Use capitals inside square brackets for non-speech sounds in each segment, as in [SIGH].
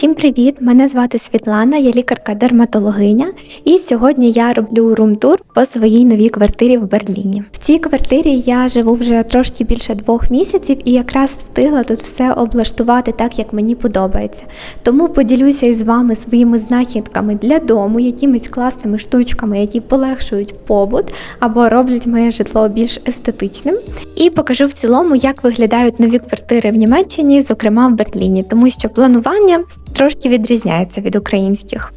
всім привіт! Мене звати Світлана, я лікарка-дерматологиня, і сьогодні я роблю рум-тур по своїй новій квартирі в Берліні. В цій квартирі я живу вже трошки більше двох місяців і якраз встигла тут все облаштувати так, як мені подобається. Тому поділюся із вами своїми знахідками для дому, якимись класними штучками, які полегшують побут або роблять моє житло більш естетичним. І покажу в цілому, як виглядають нові квартири в Німеччині, зокрема в Берліні, тому що планування трошки відрізняється від українських.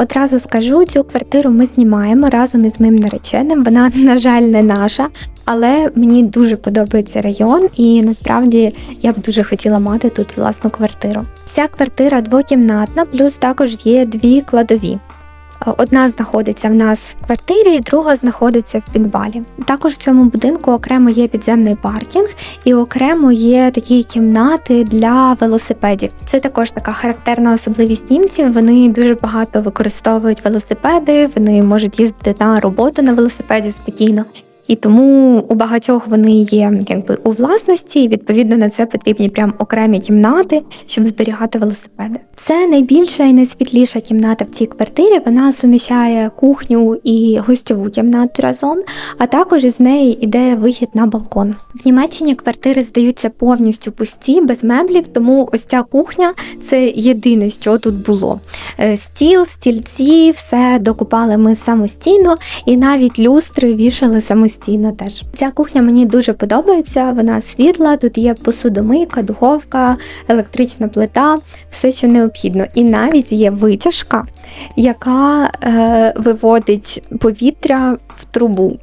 Одразу скажу, цю квартиру ми знімаємо разом із моїм нареченим. Вона, [LAUGHS] на жаль, не наша, але мені дуже подобається район, і насправді я б дуже хотіла мати тут власну квартиру. Ця квартира двокімнатна, плюс також є дві кладові. Одна знаходиться в нас в квартирі, друга знаходиться в підвалі. Також в цьому будинку окремо є підземний паркінг і окремо є такі кімнати для велосипедів. Це також така характерна особливість німців. Вони дуже багато використовують велосипеди, вони можуть їздити на роботу на велосипеді спокійно. І тому у багатьох вони є якби у власності, і відповідно на це потрібні прям окремі кімнати, щоб зберігати велосипеди. Це найбільша і найсвітліша кімната в цій квартирі. Вона суміщає кухню і гостьову кімнату разом, а також із неї йде вихід на балкон. В Німеччині квартири здаються повністю пусті, без меблів, тому ось ця кухня це єдине, що тут було. Е, Стіл, стільці, все докупали ми самостійно, і навіть люстри вішали самостійно теж. Ця кухня мені дуже подобається, вона світла, тут є посудомийка, духовка, електрична плита, все, що необхідно. І навіть є витяжка, яка е, виводить повітря в трубу.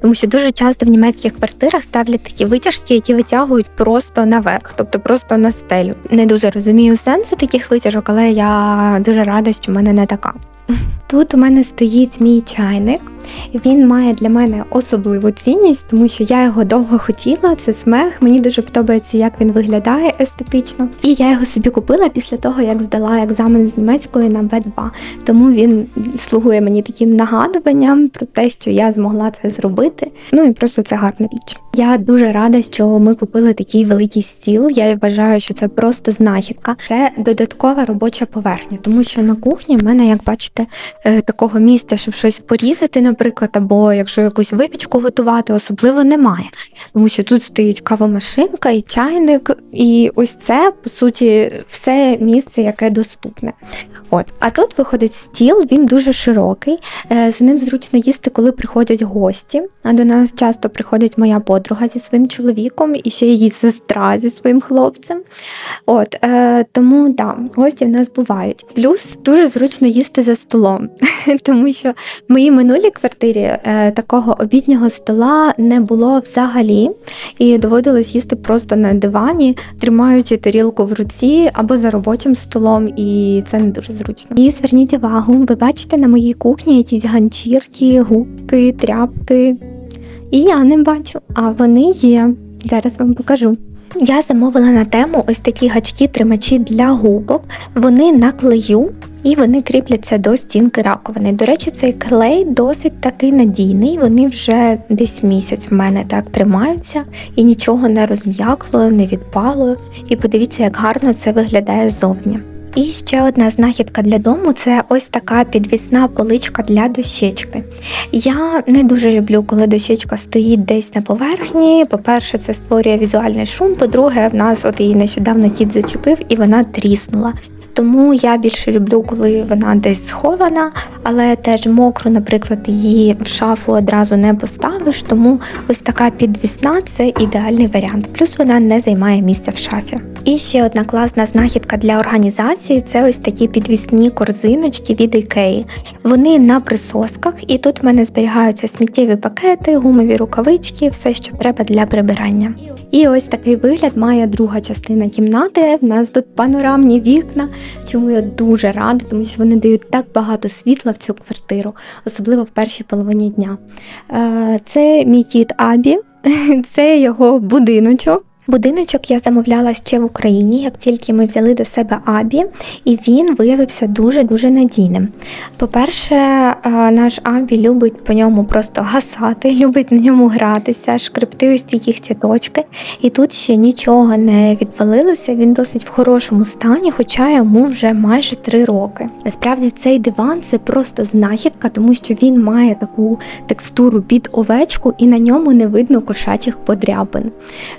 Тому що дуже часто в німецьких квартирах ставлять такі витяжки, які витягують просто наверх, тобто просто на стелю. Не дуже розумію сенсу таких витяжок, але я дуже рада, що в мене не така. Тут у мене стоїть мій чайник. Він має для мене особливу цінність, тому що я його довго хотіла. Це смех. Мені дуже подобається, як він виглядає естетично. І я його собі купила після того, як здала екзамен з німецької на Б2. Тому він слугує мені таким нагадуванням про те, що я змогла це зробити. Ну і просто це гарна річ. Я дуже рада, що ми купили такий великий стіл. Я вважаю, що це просто знахідка. Це додаткова робоча поверхня, тому що на кухні в мене, як бачите, е, такого місця, щоб щось порізати, наприклад, або якщо якусь випічку готувати, особливо немає. Тому що тут стоїть кавомашинка і чайник, і ось це, по суті, все місце, яке доступне. От, А тут виходить стіл, він дуже широкий. Е, з ним зручно їсти, коли приходять гості. А до нас часто приходить моя подруга зі своїм чоловіком і ще її сестра зі своїм хлопцем. От, е, Тому да, гості в нас бувають. Плюс дуже зручно їсти за столом, [LAUGHS] тому що в моїй минулій квартирі е, такого обіднього стола не було взагалі, і доводилось їсти просто на дивані, тримаючи тарілку в руці або за робочим столом, і це не дуже зручно. І зверніть увагу, ви бачите на моїй кухні якісь ганчірки, губки, тряпки. І я не бачу, а вони є. Зараз вам покажу. Я замовила на тему ось такі гачки-тримачі для губок. Вони на клею і вони кріпляться до стінки раковини. До речі, цей клей досить такий надійний. Вони вже десь місяць в мене так тримаються і нічого не розм'якло, не відпало. І подивіться, як гарно це виглядає ззовні. І ще одна знахідка для дому це ось така підвісна поличка для дощечки. Я не дуже люблю, коли дощечка стоїть десь на поверхні. По-перше, це створює візуальний шум. По-друге, в нас от її нещодавно кіт зачепив і вона тріснула. Тому я більше люблю, коли вона десь схована, але теж мокру, наприклад, її в шафу одразу не поставиш. Тому ось така підвісна це ідеальний варіант. Плюс вона не займає місця в шафі. І ще одна класна знахідка для організації це ось такі підвісні корзиночки від ікеї. Вони на присосках, і тут в мене зберігаються сміттєві пакети, гумові рукавички, все, що треба для прибирання. І ось такий вигляд має друга частина кімнати. В нас тут панорамні вікна, чому я дуже рада, тому що вони дають так багато світла в цю квартиру, особливо в першій половині дня. Е, це мій кіт Абі, [LAUGHS] це його будиночок. Будиночок я замовляла ще в Україні, як тільки ми взяли до себе Абі, і він виявився дуже-дуже надійним. По-перше, е, наш Абі любить по ньому просто гасати, [LAUGHS] любить на ньому гратися, шкребти ось ті їхні точки. І тут ще нічого не відвалилося, він досить в хорошому стані, хоча йому вже майже три роки. Насправді цей диван це просто знахідка, тому що він має таку текстуру під овечку і на ньому не видно кошачих подряпин.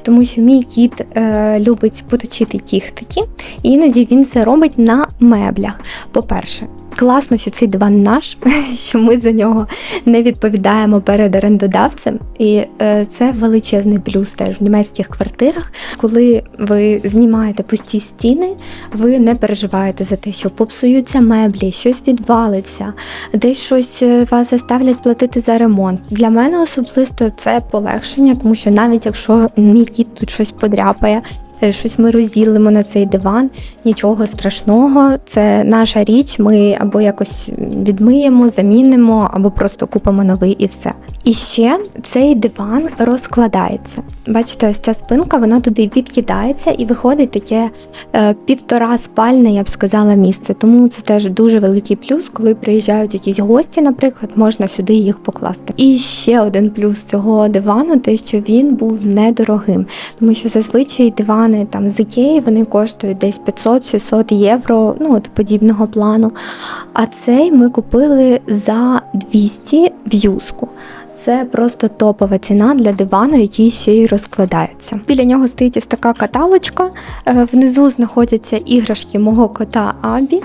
Тому що мій кіт е, любить поточити кіхтики, і іноді він це робить на меблях. По-перше, класно, що цей диван наш, [LAUGHS] що ми за нього не відповідаємо перед орендодавцем. І е, це величезний плюс теж в німецьких квартирах. Коли ви знімаєте пусті стіни, ви не переживаєте за те, що попсуються меблі, щось відвалиться, десь щось е, вас заставлять платити за ремонт. Для мене особисто це полегшення, тому що навіть якщо мій кіт тут щось подряпає. Е, Щось ми розділимо на цей диван, нічого страшного. Це наша річ. Ми або якось відмиємо, замінимо, або просто купимо новий і все. І ще цей диван розкладається. Бачите, ось ця спинка, вона туди відкидається і виходить таке е, півтора спальне, я б сказала, місце. Тому це теж дуже великий плюс, коли приїжджають якісь гості, наприклад, можна сюди їх покласти. І ще один плюс цього дивану, те, що він був недорогим, тому що зазвичай дивани там з Ікеї вони коштують десь 500-600 євро, ну от подібного плану. А цей ми купили за 200 в юску. Це просто топова ціна для дивану, який ще й розкладається. Біля нього стоїть ось така каталочка. е, Внизу знаходяться іграшки мого кота Абі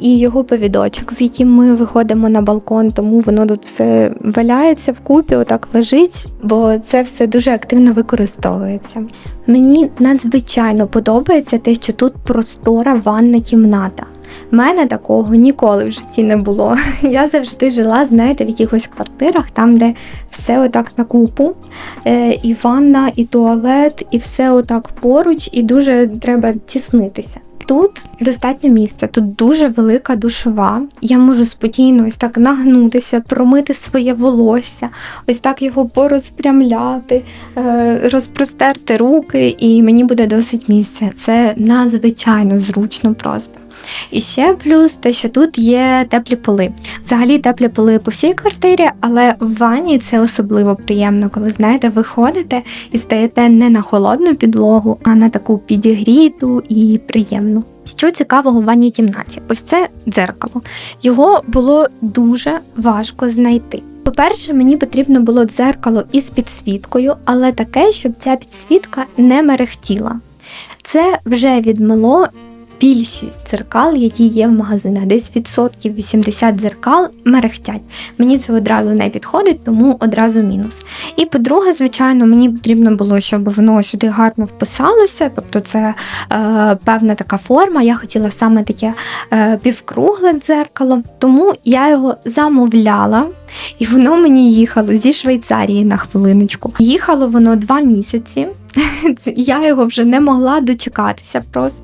і його повідочок, з яким ми виходимо на балкон, тому воно тут все валяється вкупі, отак лежить, бо це все дуже активно використовується. Мені надзвичайно подобається те, що тут простора ванна кімната. У мене такого ніколи в житті не було. [LAUGHS] Я завжди жила, знаєте, в якихось квартирах, там, де все отак на купу, е, і ванна, і туалет, і все отак поруч, і дуже треба тіснитися. Тут достатньо місця, тут дуже велика душова. Я можу спокійно ось так нагнутися, промити своє волосся, ось так його порозпрямляти, е, розпростерти руки, і мені буде досить місця. Це надзвичайно зручно просто. І ще плюс те, що тут є теплі поли. Взагалі теплі поли по всій квартирі, але в ванні це особливо приємно, коли знаєте, ви ходите і стаєте не на холодну підлогу, а на таку підігріту і приємну. Що цікавого в ванній кімнаті? Ось це дзеркало. Його було дуже важко знайти. По-перше, мені потрібно було дзеркало із підсвіткою, але таке, щоб ця підсвітка не мерехтіла. Це вже відмило більшість дзеркал, які є в магазинах. Десь відсотків 80 дзеркал мерехтять. Мені це одразу не підходить, тому одразу мінус. І по-друге, звичайно, мені потрібно було, щоб воно сюди гарно вписалося, тобто це е, певна така форма. Я хотіла саме таке е, півкругле дзеркало, тому я його замовляла. І воно мені їхало зі Швейцарії на хвилиночку. Їхало воно два місяці. [LAUGHS] Я його вже не могла дочекатися просто.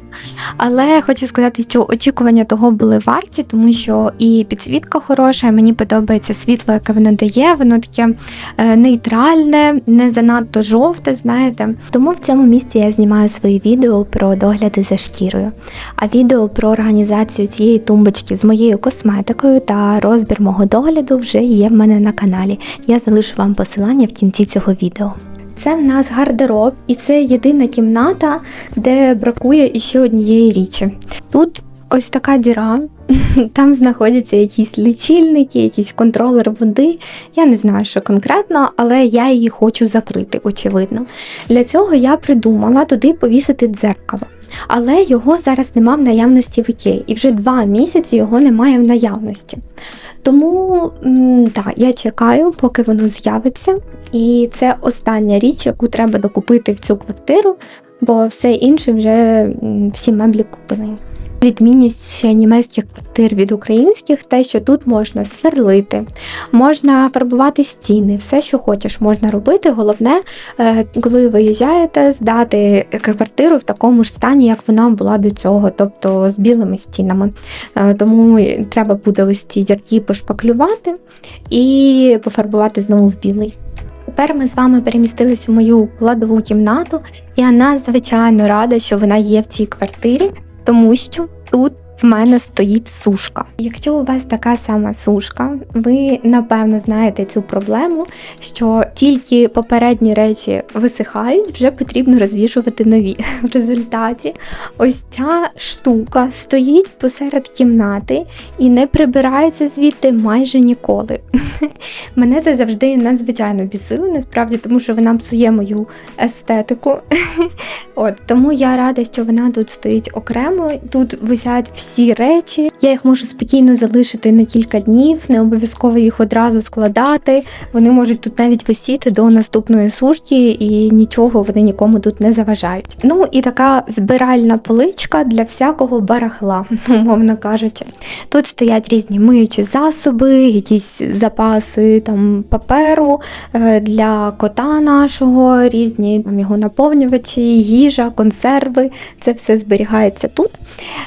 Але хочу сказати, що очікування того були варті, тому що і підсвітка хороша, і мені подобається світло, яке воно дає. Воно таке е, нейтральне, не занадто жовте, знаєте. Тому в цьому місці я знімаю свої відео про догляди за шкірою. А відео про організацію цієї тумбочки з моєю косметикою та розбір мого догляду вже є в мене на каналі. Я залишу вам посилання в кінці цього відео. Це в нас гардероб, і це єдина кімната, де бракує іще однієї річі. Тут ось така діра, [LAUGHS] там знаходяться якісь лічильники, якісь контролер води. Я не знаю, що конкретно, але я її хочу закрити, очевидно. Для цього я придумала туди повісити дзеркало. Але його зараз нема в наявності в Ікеї, і вже два місяці його немає в наявності. Тому так, я чекаю, поки воно з'явиться. І це остання річ, яку треба докупити в цю квартиру, бо все інше вже всі меблі куплені. Відмінність ще німецьких квартир від українських, те, що тут можна сверлити, можна фарбувати стіни, все, що хочеш, можна робити. Головне, е, коли виїжджаєте, здати квартиру в такому ж стані, як вона була до цього, тобто з білими стінами. Е, Тому треба буде ось ці дірки пошпаклювати і пофарбувати знову в білий. Тепер ми з вами перемістились у мою кладову кімнату. Я надзвичайно рада, що вона є в цій квартирі, тому що тут в мене стоїть сушка. Якщо у вас така сама сушка, ви напевно знаєте цю проблему, що тільки попередні речі висихають, вже потрібно розвішувати нові. В результаті ось ця штука стоїть посеред кімнати і не прибирається звідти майже ніколи. [LAUGHS] Мене це завжди надзвичайно бісило, насправді, тому що вона псує мою естетику. [LAUGHS] От тому я рада, що вона тут стоїть окремо. Тут висять всі речі. Я їх можу спокійно залишити на кілька днів, не обов'язково їх одразу складати. Вони можуть тут навіть висіти до наступної сушки, і нічого вони нікому тут не заважають. Ну і така збиральна поличка для всякого барахла, [LAUGHS] умовно кажучи. Тут стоять різні миючі засоби, якісь запаси там паперу е, для кота нашого, різні там його наповнювачі, їжа, консерви. Це все зберігається тут.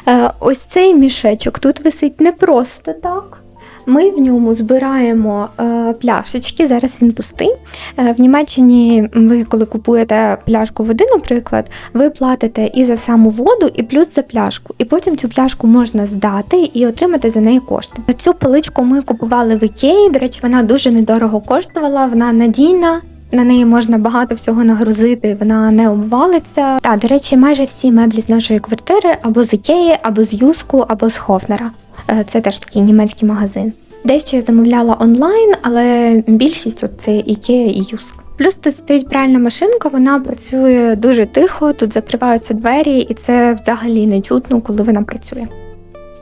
Е, Ось цей мішечок тут висить не просто так. Ми в ньому збираємо е, пляшечки, зараз він пустий. Е, в Німеччині ви, коли купуєте пляшку води, наприклад, ви платите і за саму воду, і плюс за пляшку. І потім цю пляшку можна здати і отримати за неї кошти. Цю поличку ми купували в Ікеї. До речі, вона дуже недорого коштувала, вона надійна. На неї можна багато всього нагрузити, вона не обвалиться. Та, до речі, майже всі меблі з нашої квартири або з Ікеї, або з Юску, або з Хофнера. Е, Це теж такий німецький магазин. Дещо я замовляла онлайн, але більшість от це Ікея і Юск. Плюс тут стоїть пральна машинка, вона працює дуже тихо, тут закриваються двері, і це взагалі не чутно, коли вона працює.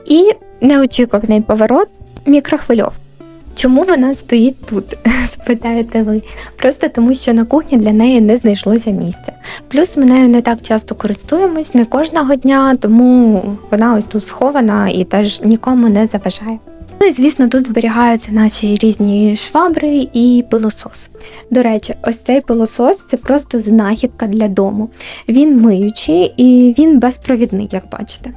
І неочікуваний поворот мікрохвильовка. Чому вона стоїть тут? [LAUGHS] спитаєте ви. Просто тому, що на кухні для неї не знайшлося місця. Плюс ми нею не так часто користуємось, не кожного дня, тому вона ось тут схована і теж нікому не заважає. І звісно, тут зберігаються наші різні швабри і пилосос. До речі, ось цей пилосос це просто знахідка для дому. Він миючий і він безпровідний, як бачите.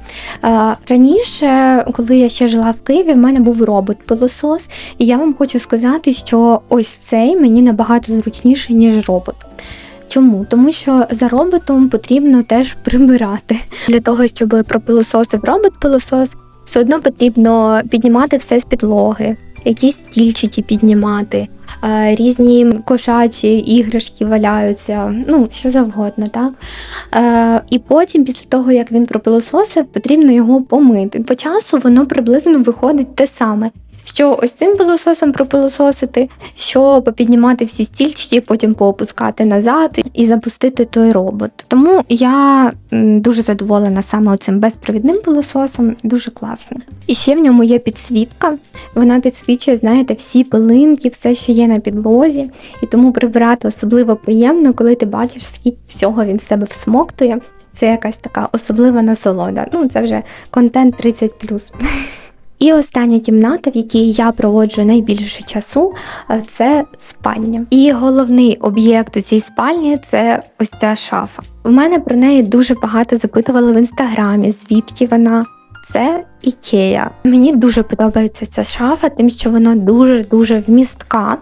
Раніше, коли я ще жила в Києві, в мене був робот-пилосос, і я вам хочу сказати, що ось цей мені набагато зручніший, ніж робот. Чому? Тому що за роботом потрібно теж прибирати. Для того, щоб пропилососив робот-пилосос, все одно потрібно піднімати все з підлоги, якісь стільчики піднімати, е, різні кошачі іграшки валяються, ну що завгодно, так? Е, І потім, після того, як він пропилососив, потрібно його помити. По часу воно приблизно виходить те саме. Що ось цим пилососом пропилососити, що попіднімати всі стільчики, потім поопускати назад і запустити той робот. Тому я дуже задоволена саме цим безпровідним пилососом, дуже класний. І ще в ньому є підсвітка. Вона підсвічує, знаєте, всі пилинки, все, що є на підлозі. І тому прибирати особливо приємно, коли ти бачиш, скільки всього він в себе всмоктує. Це якась така особлива насолода. Ну, це вже контент 30+. [LAUGHS] І остання кімната, в якій я проводжу найбільше часу, е, це спальня. І головний об'єкт у цій спальні це ось ця шафа. У мене про неї дуже багато запитували в інстаграмі, звідки вона. Це Ікея. Мені дуже подобається ця шафа, тим, що вона дуже-дуже вмістка.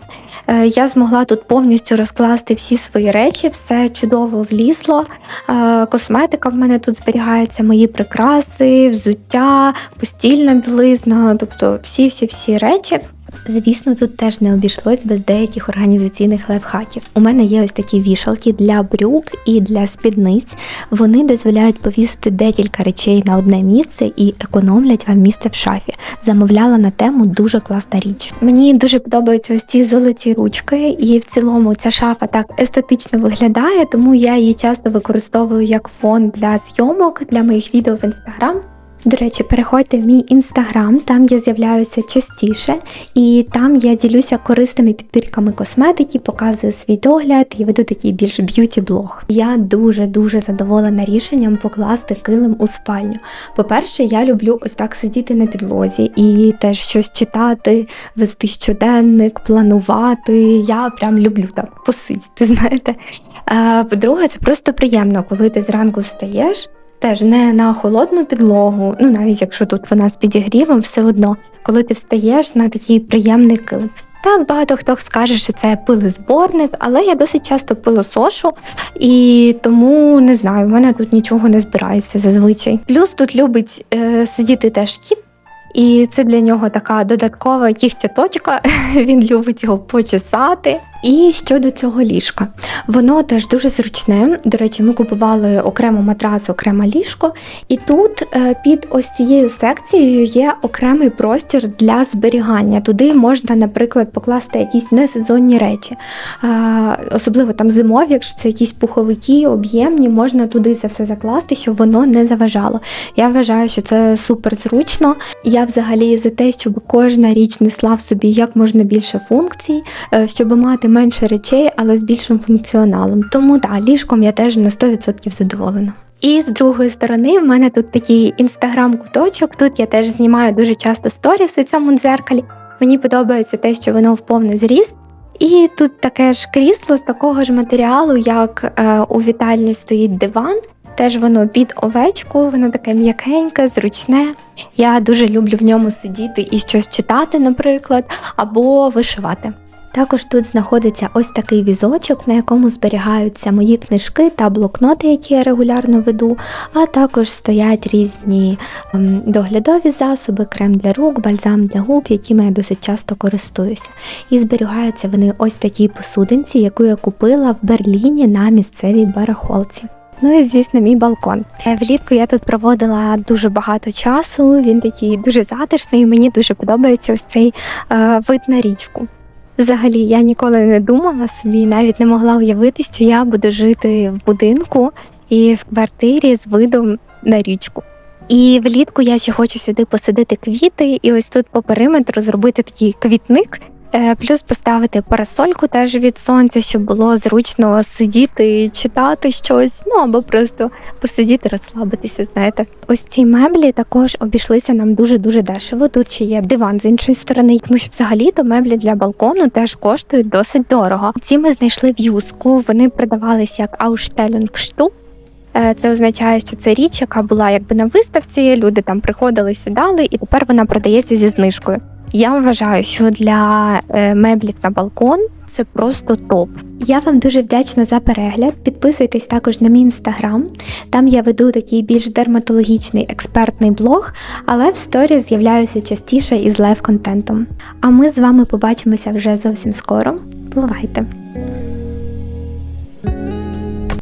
Е, Я змогла тут повністю розкласти всі свої речі, все чудово влізло. Е, Косметика в мене тут зберігається, мої прикраси, взуття, постільна білизна, тобто всі-всі-всі речі. Звісно, тут теж не обійшлось без деяких організаційних лайфхаків. У мене є ось такі вішалки для брюк і для спідниць. Вони дозволяють повісити декілька речей на одне місце і економлять вам місце в шафі. Замовляла на тему дуже класна річ. Мені дуже подобаються ось ці золоті ручки, і в цілому ця шафа так естетично виглядає, тому я її часто використовую як фон для зйомок для моїх відео в інстаграм. До речі, переходьте в мій інстаграм, там я з'являюся частіше, і там я ділюся корисними підбірками косметики, показую свій догляд і веду такий більш б'юті-блог. Я дуже дуже задоволена рішенням покласти килим у спальню. По-перше, я люблю ось так сидіти на підлозі і теж щось читати, вести щоденник, планувати. Я прям люблю так посидіти, [LAUGHS] знаєте. Е, По-друге, це просто приємно, коли ти зранку встаєш. Теж не на холодну підлогу, ну навіть якщо тут вона з підігрівом, все одно, коли ти встаєш на такий приємний килим. Так, багато хто скаже, що це пилезборник, але я досить часто пилосошу, і тому не знаю, в мене тут нічого не збирається зазвичай. Плюс тут любить е, сидіти теж кіт. І це для нього така додаткова кігтяточка, [LAUGHS] він любить його почесати. І щодо цього ліжка, воно теж дуже зручне. До речі, ми купували окремо матрац, окреме ліжко, і тут е, під ось цією секцією є окремий простір для зберігання. Туди можна, наприклад, покласти якісь несезонні речі, Е, особливо там зимові, якщо це якісь пуховики, об'ємні, можна туди це все закласти, щоб воно не заважало. Я вважаю, що це супер зручно. Я взагалі за те, щоб кожна річ несла в собі як можна більше функцій, е, щоб мати менше речей, але з більшим функціоналом. Тому так, ліжком я теж на 100% задоволена. І з другої сторони, в мене тут такий інстаграм-куточок. Тут я теж знімаю дуже часто сторіс у цьому дзеркалі. Мені подобається те, що воно в повний зріст. І тут таке ж крісло з такого ж матеріалу, як е, у вітальні стоїть диван. Теж воно під овечку, воно таке м'якеньке, зручне. Я дуже люблю в ньому сидіти і щось читати, наприклад, або вишивати. Також тут знаходиться ось такий візочок, на якому зберігаються мої книжки та блокноти, які я регулярно веду, а також стоять різні ем, доглядові засоби, крем для рук, бальзам для губ, якими я досить часто користуюся. І зберігаються вони ось такій посудинці, яку я купила в Берліні на місцевій барахолці. Ну і звісно, мій балкон. Е, Влітку я тут проводила дуже багато часу. Він такий дуже затишний. і Мені дуже подобається ось цей е, вид на річку. Взагалі, я ніколи не думала собі, навіть не могла уявити, що я буду жити в будинку і в квартирі з видом на річку. І влітку я ще хочу сюди посадити квіти, і ось тут по периметру зробити такий квітник, плюс поставити парасольку теж від сонця, щоб було зручно сидіти, читати щось, ну або просто посидіти, розслабитися. Знаєте, ось ці меблі також обійшлися нам дуже дуже дешево. Тут ще є диван з іншої сторони, тому що взагалі то меблі для балкону теж коштують досить дорого. Ці ми знайшли в юску. Вони продавались як Ausstellungsstück. Е, Це означає, що це річ, яка була якби на виставці. Люди там приходили, сідали, і тепер вона продається зі знижкою. Я вважаю, що для е, меблів на балкон це просто топ. Я вам дуже вдячна за перегляд. Підписуйтесь також на мій інстаграм. Там я веду такий більш дерматологічний експертний блог, але в сторі з'являюся частіше із лайв контентом. А ми з вами побачимося вже зовсім скоро. Бувайте!